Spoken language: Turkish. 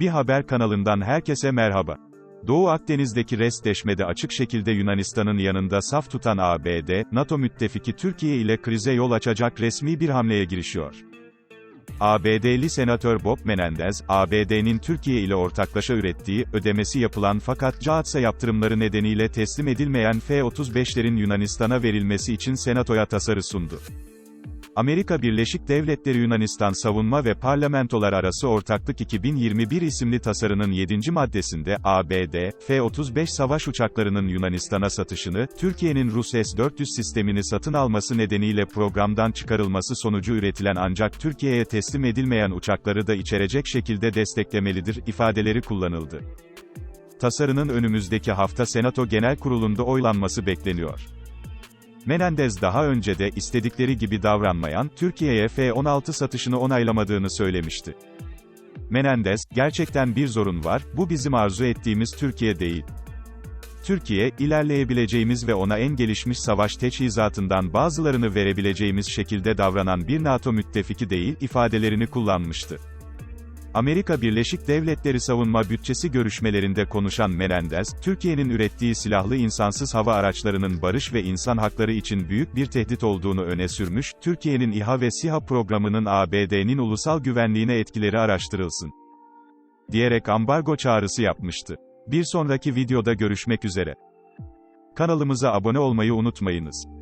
Bir haber kanalından herkese merhaba. Doğu Akdeniz'deki restleşmede açık şekilde Yunanistan'ın yanında saf tutan ABD, NATO müttefiki Türkiye ile krize yol açacak resmi bir hamleye girişiyor. ABD'li Senatör Bob Menendez, ABD'nin Türkiye ile ortaklaşa ürettiği, ödemesi yapılan fakat caatsa yaptırımları nedeniyle teslim edilmeyen F-35'lerin Yunanistan'a verilmesi için Senato'ya tasarı sundu. Amerika Birleşik Devletleri Yunanistan Savunma ve Parlamentolar Arası Ortaklık 2021 isimli tasarının 7. maddesinde, ABD, F-35 savaş uçaklarının Yunanistan'a satışını, Türkiye'nin Rus S-400 sistemini satın alması nedeniyle programdan çıkarılması sonucu üretilen ancak Türkiye'ye teslim edilmeyen uçakları da içerecek şekilde desteklemelidir, ifadeleri kullanıldı. Tasarının önümüzdeki hafta Senato Genel Kurulu'nda oylanması bekleniyor. Menendez daha önce de istedikleri gibi davranmayan Türkiye'ye F-16 satışını onaylamadığını söylemişti. Menendez, gerçekten bir zorun var, bu bizim arzu ettiğimiz Türkiye değil. Türkiye, ilerleyebileceğimiz ve ona en gelişmiş savaş teçhizatından bazılarını verebileceğimiz şekilde davranan bir NATO müttefiki değil, ifadelerini kullanmıştı. Amerika Birleşik Devletleri savunma bütçesi görüşmelerinde konuşan Menendez, Türkiye'nin ürettiği silahlı insansız hava araçlarının barış ve insan hakları için büyük bir tehdit olduğunu öne sürmüş, Türkiye'nin İHA ve SİHA programının ABD'nin ulusal güvenliğine etkileri araştırılsın. Diyerek ambargo çağrısı yapmıştı. Bir sonraki videoda görüşmek üzere. Kanalımıza abone olmayı unutmayınız.